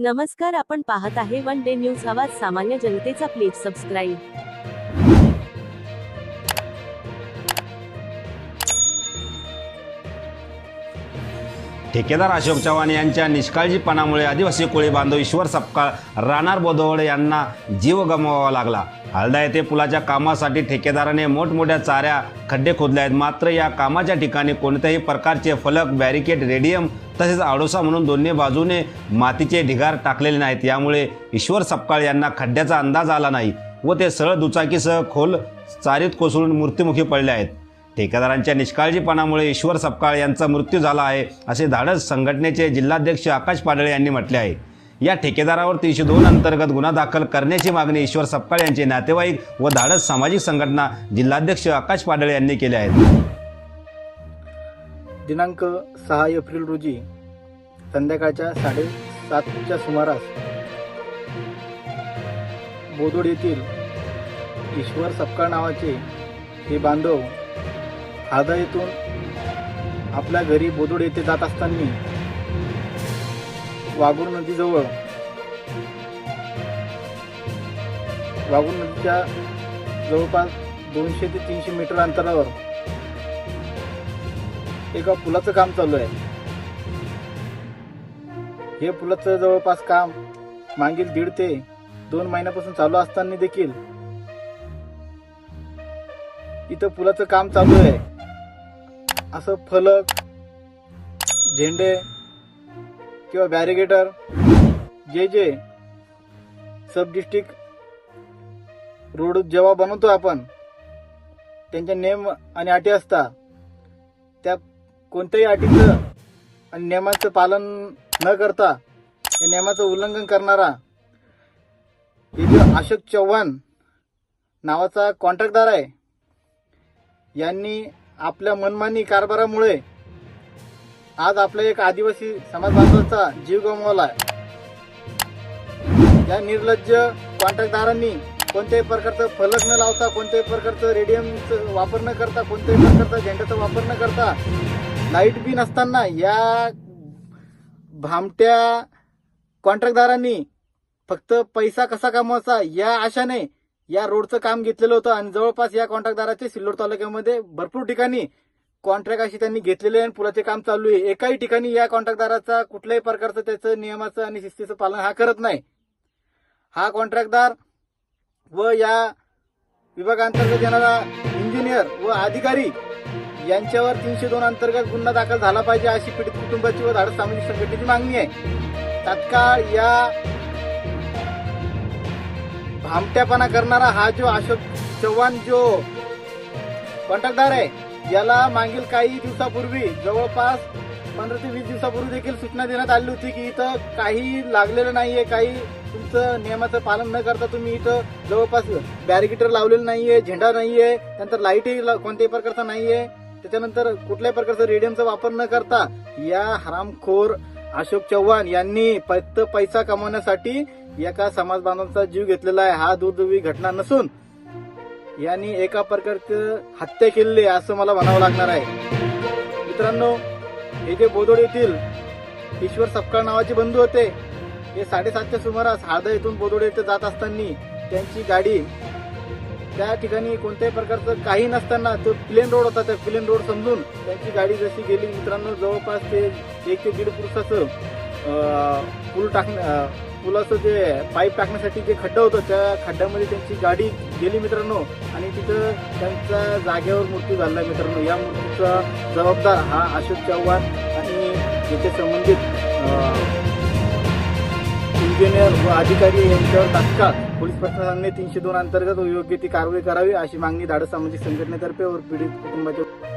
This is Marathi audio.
नमस्कार आपण पाहत आहे वन डे न्यूज. आवाज सामान्य जनतेचा. Please subscribe. ठेकेदार अशोक चव्हाण यांच्या निष्काळजीपणामुळे आदिवासी कोळी बांधव ईश्वर सपकाळ राणार बोदवडे यांना जीव गमवावा लागला. हलदा येथे पुलाच्या कामासाठी ठेकेदाराने मोठमोठ्या चाऱ्या खड्डे खोदले आहेत. मात्र या कामाच्या ठिकाणी कोणत्याही प्रकारचे फलक बॅरिकेड रेडियम तसेच आडोसा म्हणून दोन्ही बाजूने मातीचे ढिगार टाकलेले नाहीत. यामुळे ईश्वर सपकाळ यांना खड्ड्याचा अंदाज आला नाही व ते सरळ दुचाकीसह खोल चारीत कोसळून मृत्युमुखी पडले आहेत. ठेकेदारांच्या निष्काळजीपणामुळे ईश्वर सपकाळ यांचा मृत्यू झाला आहे असे धाडस संघटनेचे जिल्हाध्यक्ष आकाश पाडळे यांनी म्हटले आहे. या ठेकेदारावर तीनशे दोन अंतर्गत गुन्हा दाखल करण्याची मागणी ईश्वर सपकाळ यांचे नातेवाईक व धाडस सामाजिक संघटना जिल्हाध्यक्ष आकाश पाडळे यांनी केले आहेत दिनांक सहा एप्रिल रोजी संध्याकाळच्या साडेसातच्या सुमारास बोदोड येथील ईश्वर सपकाळ नावाचे हे बांधव हादा येथून आपल्या घरी बोदोड येथे जात असताना वाघूर नदीजवळ वाघूर नदीच्या जवळपास दोनशे ते तीनशे मीटर अंतरावर एका पुलाचं काम चालू आहे. हे पुलाचं जवळपास काम मागील दीड ते दोन महिन्यापासून चालू असताना देखील इथं पुलाचं काम चालू आहे. असं फलक झेंडे किंवा बॅरिगेटर जे जे सब डिस्ट्रिक्ट रोड जेव्हा बनवतो आपण त्यांच्या नेम आणि अटी असतात त्या कोणत्याही अटीचं आणि नियमाचं पालन न करता या नियमाचं उल्लंघन करणारा हे जो अशोक चव्हाण नावाचा कॉन्ट्रॅक्टदार आहे यांनी आपल्या मनमानी कारभारामुळे आज आपला एक आदिवासी समाज बांधवाचा जीव गमावला आहे या निर्लज्ज कॉन्ट्रॅक्टदारांनी कोणत्याही प्रकारचं फलक न लावता कोणत्याही प्रकारचं रेडियमचं वापर न करता कोणत्याही प्रकारचा झेंड्याचा वापर न करता लाइट बी नसताना या भामट्या कॉन्ट्रॅक्टदारांनी फक्त पैसा कसा कमवायचा या आशाने या रोडचं काम घेतलेलं होतं आणि जवळपास या कॉन्ट्रॅक्टदाराचे सिल्लोड तालुक्यामध्ये भरपूर ठिकाणी कॉन्ट्रॅक्ट अशी त्यांनी घेतलेले आहे आणि पुलाचे काम चालू आहे. एकाही ठिकाणी या कॉन्ट्रॅक्टदाराचा कुठल्याही प्रकारचं त्याचं नियमाचं आणि शिस्तीचं पालन हा करत नाही. हा कॉन्ट्रॅक्टदार व या विभागांतर्गत येणारा इंजिनियर व अधिकारी यांच्यावर तीनशे दोन अंतर्गत गुन्हा दाखल झाला पाहिजे अशी पीडित कुटुंबाची व धाडस सामाजिक संघटनेची मागणी आहे. तात्काळ या भामट्यापणा करणारा हा जो अशोक चव्हाण जो कॉन्ट्रॅक्टदार आहे याला मागील काही दिवसापूर्वी जवळपास पंधरा ते वीस दिवसापूर्वी देखील सूचना देण्यात आली होती की इथं काही लागलेलं नाहीये काही तुमचं नियमाचं पालन न करता तुम्ही इथं जवळपास बॅरिकेटर लावलेलं नाहीये झेंडा नाहीये नंतर लाईटही ला- कोणत्याही प्रकारचा नाहीये त्याच्यानंतर कुठल्याही प्रकारचं रेडियमचा वापर न करता या हरामखोर अशोक चव्हाण यांनी फक्त पैसा कमवण्यासाठी एका समाज बांधवांचा जीव घेतलेला आहे हा दुर्दैवी घटना नसून यांनी एका प्रकारचं हत्या केलेली आहे असं मला म्हणावं लागणार आहे. मित्रांनो हे जे बोदोड येथील ईश्वर सपकाळ नावाचे बंधू होते हे साडेसातच्या सुमारास हादा येथून बोदोड येथे जात असताना त्यांची गाडी त्या ठिकाणी कोणत्याही प्रकारचं काही नसताना तो प्लेन रोड होता त्या प्लेन रोड समजून त्यांची गाडी जशी गेली मित्रांनो जवळपास ते एक ते दीड पुरुषाचं पूल टाकणं पुलाचं जे पाईप टाकण्यासाठी जे खड्डा होतं त्या खड्ड्यामध्ये त्यांची गाडी गेली मित्रांनो. आणि तिथं त्यांचा जागेवर मृत्यू झाला मित्रांनो. या मृत्यूचा जबाबदार हा अशोक चव्हाण आणि याच्या संबंधित इंजिनियर व अधिकारी यांच्यावर तात्काळ पोलीस प्रशासनाने तीनशे दोन अंतर्गत योग्य ती कारवाई करावी अशी मागणी धाडस सामाजिक संघटनेतर्फे व पीडित कुटुंबाच्या